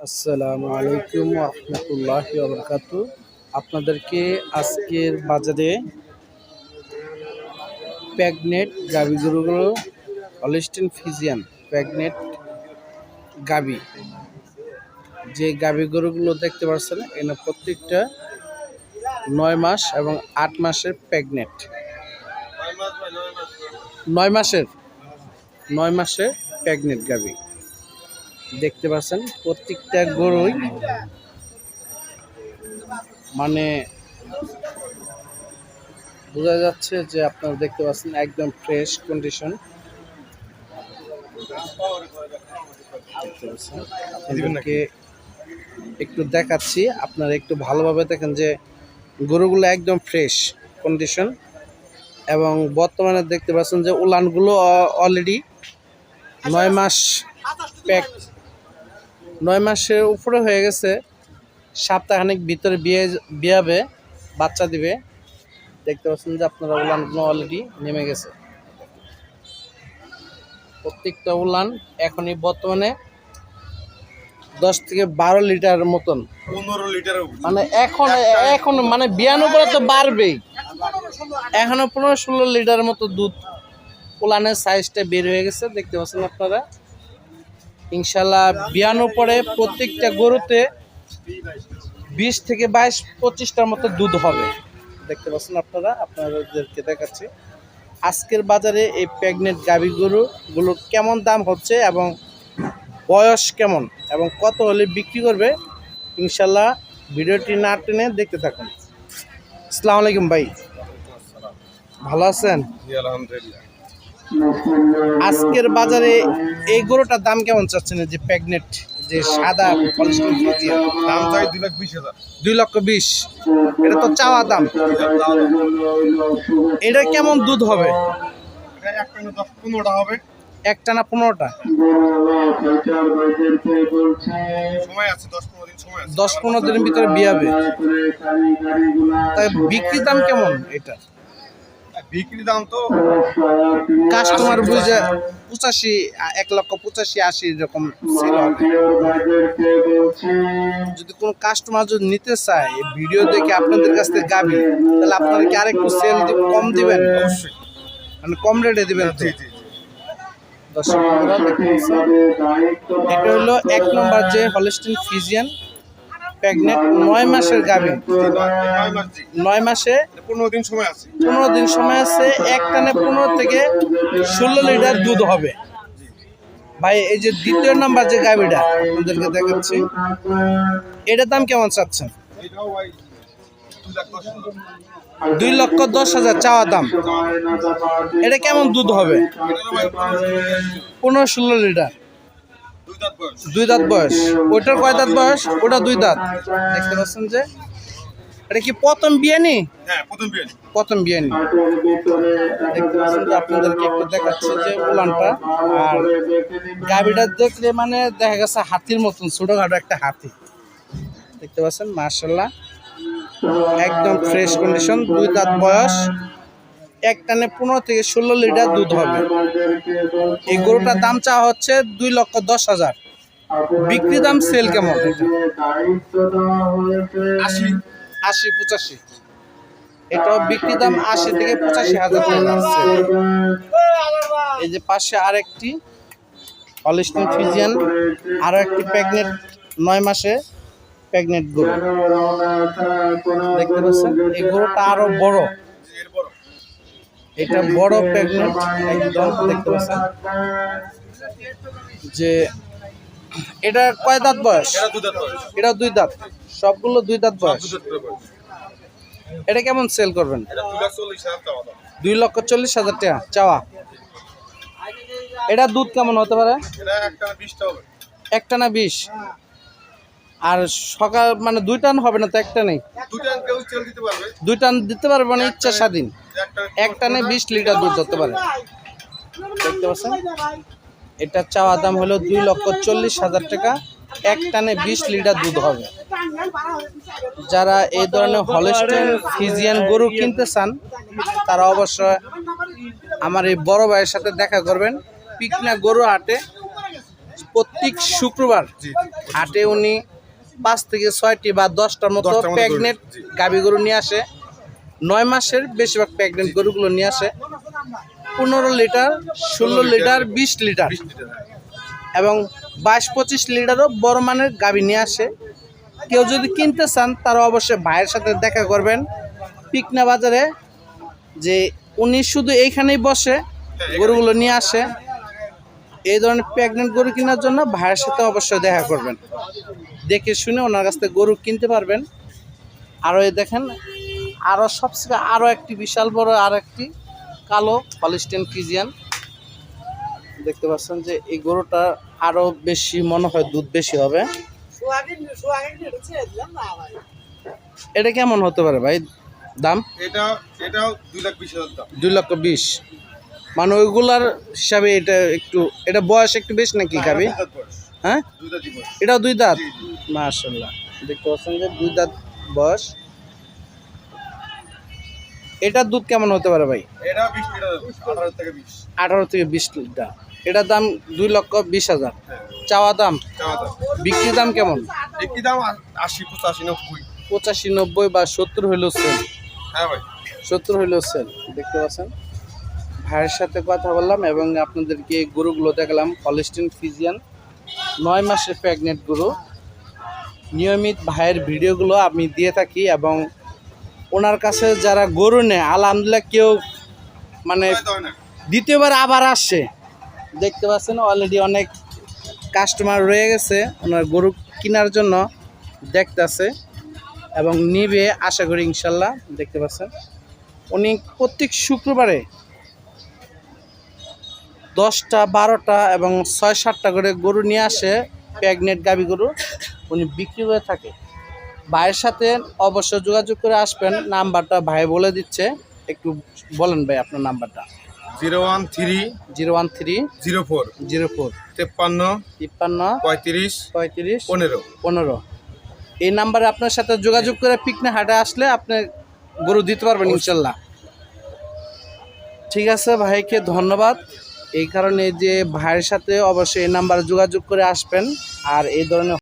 আসসালামু আলাইকুম রহমতুল্লাহ বরকাত আপনাদেরকে আজকের বাজারে প্যাগনেট গাবি গরুগুলো, হলিস্টিন ফিজিয়ান প্যাগনেট গাবি যে গাবি গরুগুলো দেখতে পাচ্ছেন এখানে প্রত্যেকটা নয় মাস এবং আট মাসের প্যাগনেট। নয় মাসের নয় মাসের প্যাগনেট গাবি দেখতে পাচ্ছেন প্রত্যেকটা গরুই মানে বোঝা যাচ্ছে যে আপনারা দেখতে পাচ্ছেন একদম ফ্রেশ কন্ডিশন আপনাদেরকে একটু দেখাচ্ছি আপনারা একটু ভালোভাবে দেখেন যে গরুগুলো একদম ফ্রেশ কন্ডিশন এবং বর্তমানে দেখতে পাচ্ছেন যে উলানগুলো অলরেডি নয় মাস প্যাক নয় মাসের উপরে হয়ে গেছে। সপ্তাহখানিক ভিতরে বিয়ে বিয়াবে বাচ্চা দিবে। দেখতে পাচ্ছেন যে আপনারা উলানগুলো অলরেডি নেমে গেছে। প্রত্যেকটা উলান এখনই বর্তমানে দশ থেকে বারো লিটার মতন। পনেরো লিটারের মানে এখন এখন মানে বিয়ানো করে তো বাড়বেই। এখনও পনেরো ষোলো লিটার মতো দুধ উলানের সাইজটা বের হয়ে গেছে। দেখতে পাচ্ছেন আপনারা? ইনশাল্লাহ বিয়ানো পরে প্রত্যেকটা গরুতে বিশ থেকে বাইশ, পঁচিশটার মতো দুধ হবে। দেখতে পাচ্ছেন আপনারা, আপনাদেরকে দেখাচ্ছি। আজকের বাজারে এই প্রেগনেন্ট গাভী গরুগুলোর কেমন দাম হচ্ছে এবং বয়স কেমন এবং কত হলে বিক্রি করবে, ইনশাল্লাহ ভিডিওটি না টেনে দেখতে থাকুন। আসসালামু আলাইকুম ভাই। ভালো আছেন? আলহামদুলিল্লাহ। আজকের বাজারে এই গরুটার দাম কেমন চাচ্ছেন? এই যে প্রেগনেন্ট যে সাদা পলিস্টিন ফ্রিজিয়ান দাম। চাই দুই লাখ বিশ হাজার। দুই লক্ষ বিশ। এটা তো চাওয়া দাম। এটা কেমন দুধ হবে? না পনেরোটা হবে। একটা না পনেরোটা। সময় আছে দশ পনেরো দিনের ভিতরে বিয়াবে। তাই বিক্রি দাম কেমন এটা বিক্রি দাম তো কাস্টমার বুঝে পঁচাশি এক লক্ষ পঁচাশি আশি এরকম ছিল। যদি কোনো কাস্টমার যদি নিতে চায় ভিডিও দেখে আপনাদের কাছ থেকে গাবি তাহলে আপনারা কি আরেকটু সেল কম দিবেন? অবশ্যই। মানে কম রেটে দিবেন জি জি দর্শক এটা হলো এক নম্বর যে হলিস্টিন ফিজিয়ান প্রেগনেন্ট নয় মাসের গাভী। নয় মাস পনেরো দিন সময় আছে। পনেরো দিন সময় আছে এক টানে পনেরো থেকে ষোলো লিটার দুধ হবে। ভাই এই যে দ্বিতীয় নাম্বার যে গাভীটা আপনাদেরকে দেখাচ্ছি। এটার দাম কেমন চাচ্ছেন? দুই লক্ষ দশ হাজার চাওয়া দাম। এটা কেমন দুধ হবে? পনেরো ষোলো লিটার। দুই দাঁত বয়স। ওইটার কয় দাঁত বয়স? ওটা দুই দাঁত দেখতে পাচ্ছেন যে এটা কি প্রথম বিয়ানি? হ্যাঁ প্রথম বিয়ানি। দেখতে পাচ্ছেন যে আপনাদেরকে একটু দেখাচ্ছে যে উলানটা। আর গাবিটা দেখলে মানে দেখা গেছে হাতির মতন ছোটখাটো একটা হাতি। দেখতে পাচ্ছেন মার্শাল্লাহ একদম ফ্রেশ কন্ডিশন দুই দাঁত বয়স। এক টানে পনেরো থেকে ষোলো লিটার দুধ হবে। এই গরুটার দাম চাওয়া হচ্ছে দুই লক্ষ দশ হাজার। বিক্রি দাম সেল কেমন? আশি আশি, পঁচাশি। এটাও বিক্রি দাম আশি থেকে পঁচাশি হাজার এই যে পাশে আরেকটি হলিস্টিন ফিজিয়ান আরও একটি প্রেগনেন্ট নয় মাসে প্রেগনেন্ট গরু। দেখতে পাচ্ছেন, এই গরুটা আরও বড় জি এর বড়। এটা বড় প্রেগনেন্ট একদম দেখতে পাচ্ছেন যে এটা কয় দাঁত বয়স? এটা দুই দাঁত বয়স। এটা দুই দাঁত। সবগুলো দুই দাঁত বয়স। এটা কেমন সেল করবেন? এটা দুই লক্ষ চল্লিশ হাজার টাকা চাওয়া। এটা দুধ কেমন হতে পারে? একটা না বিশ? আর সকাল মানে দুই টান হবে না তো একটা নেই দুই টান দিতে পারবে? মানে ইচ্ছা স্বাধীন। এক টানে বিশ লিটার দুধ ধরতে পারে। দেখতে পাচ্ছেন? এটা চাওয়া দাম হলো দুই লক্ষ চল্লিশ হাজার টাকা। এক টানে বিশ লিটার দুধ হবে। যারা এই ধরনের হলস্টেন ফিজিয়ান গরু কিনতে চান তারা অবশ্যই আমার এই বড় ভাইয়ের সাথে দেখা করবেন। পিকনা গরু হাটে প্রত্যেক শুক্রবার হাটে উনি পাঁচ থেকে ছয়টি বা দশটার মতো প্রেগনেন্ট গাভী গরু নিয়ে আসে। নয় মাসের বেশিরভাগ প্রেগনেন্ট গরুগুলো নিয়ে আসে। পনেরো লিটার ষোলো লিটার বিশ লিটার। বিশ লিটার হ্যাঁ। এবং বাইশ পঁচিশ লিটারও বড় মানের গাভী নিয়ে আসে। কেউ যদি কিনতে চান তারা অবশ্যই ভাইয়ের সাথে দেখা করবেন। পিকনা বাজারে যে উনি শুধু এইখানেই বসে গরুগুলো নিয়ে আসে। এই ধরনের প্রেগনেন্ট গরু কেনার জন্য ভাইয়ের সাথে অবশ্যই দেখা করবেন। দেখে শুনে ওনার কাছ থেকে গরু কিনতে পারবেন। আরও এই দেখেন আরও সবচেয়ে আরও একটি বিশাল বড় আর একটি কালো হলিস্টেন ফিজিয়ান দেখতে পাচ্ছেন যে এই গরুটা আরও বেশি মনে হয় দুধ বেশি হবে। এটা কেমন হতে পারে ভাই দাম? এটা এটাও দুই লাখ বিশ হাজার দাম। দুই লক্ষ বিশ। মানে ওইগুলার হিসাবে এটা একটু এটা বয়স একটু বেশি নাকি খাবি। হ্যাঁ? এটাও দুই দাঁত? মাশাল্লাহ দেখতে পাচ্ছেন যে দুই দাঁত বয়স। এটার দুধ কেমন হতে পারে ভাই? এটা আঠারো থেকে বিশ। লিটার। এটার দাম দুই লক্ষ বিশ হাজার। চাওয়া দাম? চাওয়া দাম। বিক্রি দাম কেমন? একটি দাম আশি পঁচাশি নব্বই। পঁচাশি নব্বই বা সত্তর হইল সেল হ্যাঁ ভাই। সত্তর হইল সেল দেখতে পাচ্ছেন? ভাইয়ের সাথে কথা বললাম এবং আপনাদেরকে গরুগুলো দেখালাম। হলিস্টিন ফিজিয়ান নয় মাসের প্রেগনেন্ট গরু। নিয়মিত ভাইয়ের ভিডিওগুলো আমি দিয়ে থাকি এবং ওনার কাছে যারা গরু নেয় আলহামদুলিল্লাহ কেউ মানে দ্বিতীয়বার আবার আসছে। দেখতে পাচ্ছেন অলরেডি অনেক কাস্টমার রয়ে গেছে ওনার গরু কেনার জন্য দেখতেছে এবং নিবে আশা করি ইনশাল্লাহ দেখতে পাচ্ছেন। উনি প্রত্যেক শুক্রবারে দশটা বারোটা এবং ছয় সাতটা করে গরু নিয়ে আসে। প্রেগনেন্ট গাবি গরু উনি বিক্রি করে থাকে। ভাইয়ের সাথে অবশ্যই যোগাযোগ করে আসবেন নাম্বারটা ভাই বলে দিচ্ছে। একটু বলেন ভাই আপনার নাম্বারটা। Zero one three zero one three zero four zero four তেপ্পান্ন তিপ্পান্ন পঁয়ত্রিশ পঁয়ত্রিশ পনেরো। পনেরো। এই নাম্বারে আপনার সাথে যোগাযোগ করে পিকনে হাটে আসলে আপনি গরু দিতে পারবেন ইনশাল্লাহ। ঠিক আছে ভাইকে ধন্যবাদ। এই কারণে যে ভাইয়ের সাথে অবশ্যই এই নাম্বারে যোগাযোগ করে আসবেন আর এই ধরনের